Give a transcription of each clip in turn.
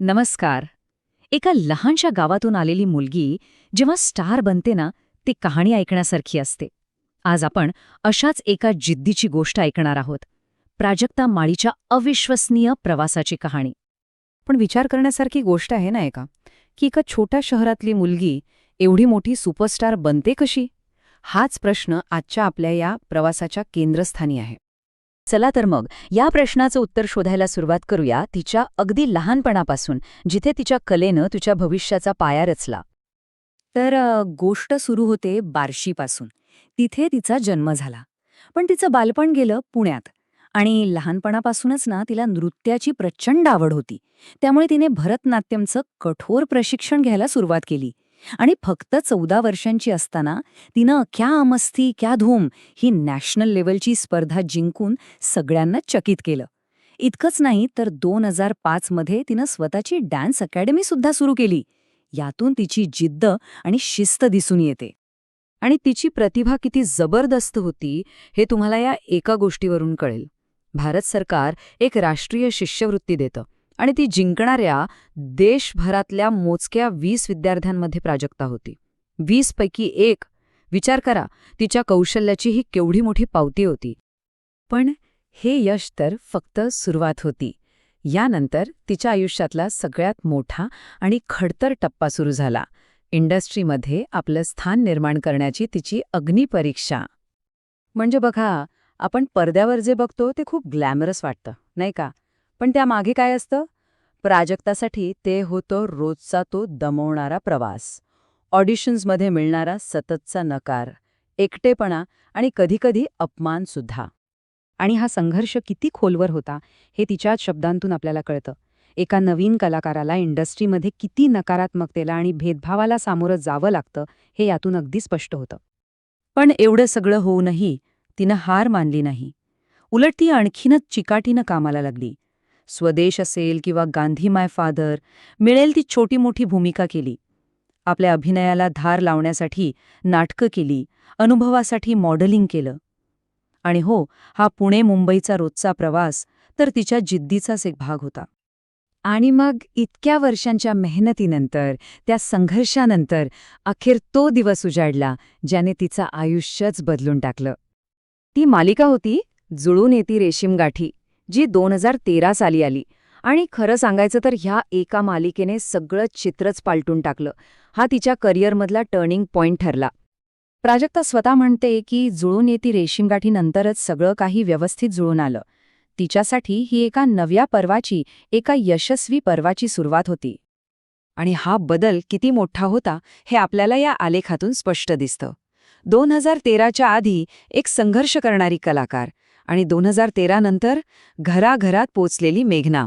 नमस्कार. एका लहानशा गावातून आलेली मुलगी जेव्हा स्टार बनते ना ती कहाणी ऐकण्यासारखी असते. आज आपण अशाच एका जिद्दीची गोष्ट ऐकणार आहोत. प्राजक्ता माळीच्या अविश्वसनीय प्रवासाची कहाणी. पण विचार करण्यासारखी गोष्ट आहे ना एका? की एका छोट्या शहरातली मुलगी एवढी मोठी सुपरस्टार बनते कशी? हाच प्रश्न आजच्या आपल्या या प्रवासाच्या केंद्रस्थानी आहे. चला तर मग या प्रश्नाचं उत्तर शोधायला सुरुवात करूया तिच्या अगदी लहानपणापासून जिथे तिच्या कलेनं तिच्या भविष्याचा पाया रचला. तर गोष्ट सुरू होते बार्शीपासून. तिथे तिचा जन्म झाला. पण तिचं बालपण गेलं पुण्यात. आणि लहानपणापासूनच ना तिला नृत्याची प्रचंड आवड होती. त्यामुळे तिने भरतनाट्यमचं कठोर प्रशिक्षण घ्यायला सुरुवात केली. आणि फक्त चौदा वर्षांची असताना तिनं क्या अमस्ती क्या धूम ही नॅशनल लेवलची स्पर्धा जिंकून सगळ्यांना चकित केलं. इतकंच नाही तर दोन हजार पाचमध्ये तिनं स्वतःची डान्स अकॅडमीसुद्धा सुरू केली. यातून तिची जिद्द आणि शिस्त दिसून येते. आणि तिची प्रतिभा किती जबरदस्त होती हे तुम्हाला या एका गोष्टीवरून कळेल. भारत सरकार एक राष्ट्रीय शिष्यवृत्ती देतं. आणि ती जिंकणाऱ्या देशभरातल्या मोजक्या वीस विद्यार्थ्यांमध्ये प्राजक्ता होती. वीसपैकी एक विचार करा तिच्या कौशल्याची ही केवढी मोठी पावती होती. पण हे यश तर फक्त सुरुवात होती. यानंतर तिच्या आयुष्यातला सगळ्यात मोठा आणि खडतर टप्पा सुरू झाला. इंडस्ट्रीमध्ये आपलं स्थान निर्माण करण्याची तिची अग्निपरीक्षा म्हणजे बघा आपण पडद्यावर जे बघतो ते खूप ग्लॅमरस वाटतं नाही का? पण त्यामागे काय असतं? प्राजक्तासाठी ते होतं रोजचा तो दमवणारा प्रवास. ऑडिशन्समध्ये मिळणारा सततचा नकार एकटेपणा आणि कधीकधी अपमानसुद्धा आणि हा संघर्ष किती खोलवर होता हे तिच्याच शब्दांतून आपल्याला कळतं. एका नवीन कलाकाराला इंडस्ट्रीमध्ये किती नकारात्मकतेला आणि भेदभावाला सामोरं जावं लागतं हे यातून अगदी स्पष्ट होतं. पण एवढं सगळं होऊनही तिनं हार मानली नाही. उलट ती आणखीनच चिकाटीनं कामाला लागली. स्वदेश असेल किंवा गांधी माय फादर मिळेल ती छोटी मोठी भूमिका केली. आपल्या अभिनयाला धार लावण्यासाठी नाटकं केली अनुभवासाठी मॉडेलिंग केलं. आणि हो हा पुणे मुंबईचा रोजचा प्रवास तर तिच्या जिद्दीचाच एक भाग होता. आणि मग इतक्या वर्षांच्या मेहनतीनंतर त्या संघर्षानंतर अखेर तो दिवस उजाडला ज्याने तिचं आयुष्यच बदलून टाकलं. ती मालिका होती जुळून येती रेशीम गाठी जी दोन हजार तेरा साली आली. आणि खरं सांगायचं तर ह्या एका मालिकेने सगळं चित्रच पालटून टाकलं. हा तिच्या करिअरमधला टर्निंग पॉइंट ठरला. प्राजक्ता स्वतः म्हणते की जुळून येती रेशीमगाठीनंतरच सगळं काही व्यवस्थित जुळून आलं. तिच्यासाठी ही एका नव्या पर्वाची एका यशस्वी पर्वाची सुरुवात होती. आणि हा बदल किती मोठा होता हे आपल्याला या आलेखातून स्पष्ट दिसतं. दोन हजार तेराच्या आधी एक संघर्ष करणारी कलाकार आणि दोन हजार तेरानंतर घराघरात पोचलेली मेघना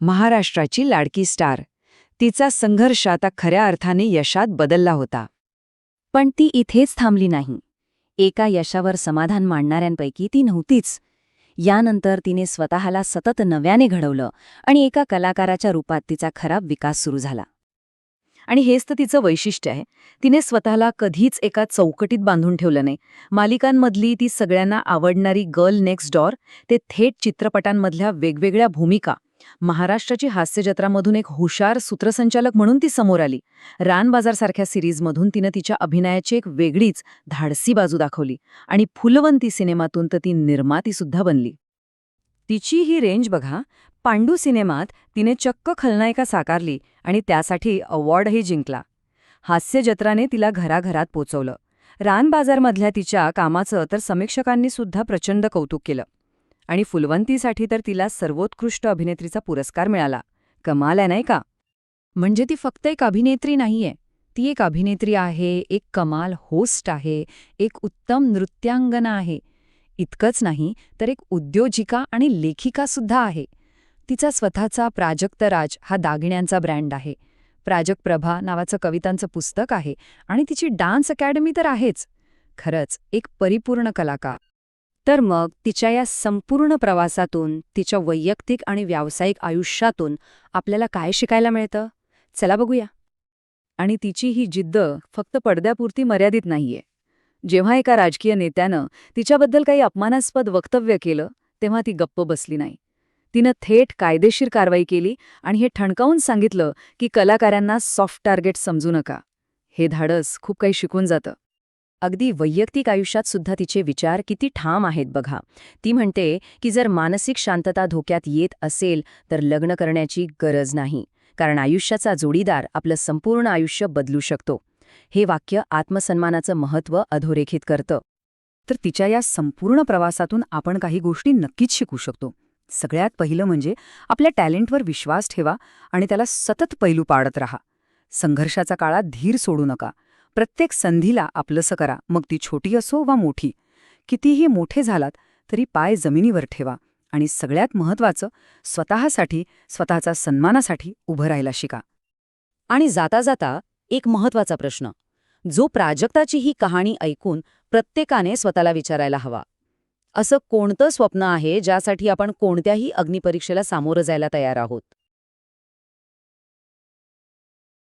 महाराष्ट्राची लाडकी स्टार. तिचा संघर्ष आता खऱ्या अर्थाने यशात बदलला होता. पण ती इथेच थांबली नाही. एका यशावर समाधान मांडणाऱ्यांपैकी ती नव्हतीच. यानंतर तिने स्वतःला सतत नव्याने घडवलं आणि एका कलाकाराच्या रूपात तिचा खराब विकास सुरू झाला. आणि हेच तर तिचं वैशिष्ट्य आहे. तिने स्वतःला कधीच एका चौकटीत बांधून ठेवलं नाही. मालिकांमधली ती सगळ्यांना आवडणारी गर्ल नेक्स्ट डॉर ते थेट चित्रपटांमधल्या वेगवेगळ्या भूमिका. महाराष्ट्राची हास्यजत्रामधून एक हुशार सूत्रसंचालक म्हणून ती समोर आली. रानबाजारसारख्या सिरीजमधून तिनं तिच्या अभिनयाची एक वेगळीच धाडसी बाजू दाखवली आणि फुलवंती सिनेमातून तर ती निर्मातीसुद्धा बनली. तिची ही रेंज बघा. पांडू सिनेमात तिने चक्क खलनायिका साकारली आणि त्यासाठी अवॉर्डही जिंकला. हास्यजत्राने तिला घराघरात पोचवलं. रानबाजारमधल्या तिच्या कामाचं तर समीक्षकांनी सुद्धा प्रचंड कौतुक केलं. आणि फुलवंतीसाठी तर तिला सर्वोत्कृष्ट अभिनेत्रीचा पुरस्कार मिळाला. कमाल आहे नाही का? म्हणजे ती फक्त एक अभिनेत्री नाहीये. ती एक अभिनेत्री आहे एक कमाल होस्ट आहे एक उत्तम नृत्यांगना आहे. इतकंच नाही तर एक उद्योजिका आणि लेखिकासुद्धा आहे. तिचा स्वतःचा प्राजक्तराज हा दागिन्यांचा ब्रँड आहे. प्राजक प्रभा नावाचं कवितांचं पुस्तक आहे आणि तिची डान्स अकॅडमी तर आहेच. खरंच एक परिपूर्ण कलाकार. तर मग तिच्या या संपूर्ण प्रवासातून तिच्या वैयक्तिक आणि व्यावसायिक आयुष्यातून आपल्याला काय शिकायला मिळतं? चला बघूया. आणि तिची ही जिद्द फक्त पडद्यापुरती मर्यादित नाहीये. जेव्हा एका राजकीय नेत्यानं तिच्याबद्दल काही अपमानास्पद वक्तव्य केलं तेव्हा ती गप्प बसली नाही. तिनं थेट कायदेशीर कारवाई केली आणि हे ठणकावून सांगितलं की कलाकारांना सॉफ्ट टार्गेट समजू नका. हे धाडस खूप काही शिकून जातं. अगदी वैयक्तिक आयुष्यात सुद्धा तिचे विचार किती ठाम आहेत बघा. ती म्हणते की जर मानसिक शांतता धोक्यात येत असेल तर लग्न करण्याची गरज नाही कारण आयुष्याचा जोडीदार आपलं संपूर्ण आयुष्य बदलू शकतो. हे वाक्य आत्मसन्मानाचं महत्त्व अधोरेखित करतं. तर तिच्या या संपूर्ण प्रवासातून आपण काही गोष्टी नक्कीच शिकू शकतो. सगळ्यात पहिलं म्हणजे आपल्या टॅलेंटवर विश्वास ठेवा आणि त्याला सतत पैलू पाडत राहा. संघर्षाचा काळात धीर सोडू नका. प्रत्येक संधीला आपलंसं करा मग ती छोटी असो वा मोठी. कितीही मोठे झालात तरी पाय जमिनीवर ठेवा आणि सगळ्यात महत्त्वाचं स्वतःसाठी स्वतःचा सन्मानासाठी उभं राहायला शिका. आणि जाता जाता एक महत्त्वाचा प्रश्न. जो प्राजक्ताची ही कहाणी ऐकून प्रत्येकाने स्वतःला विचारायला हवा. असं कोणतं स्वप्न आहे ज्यासाठी आपण कोणत्याही अग्निपरीक्षेला सामोरं जायला तयार आहोत?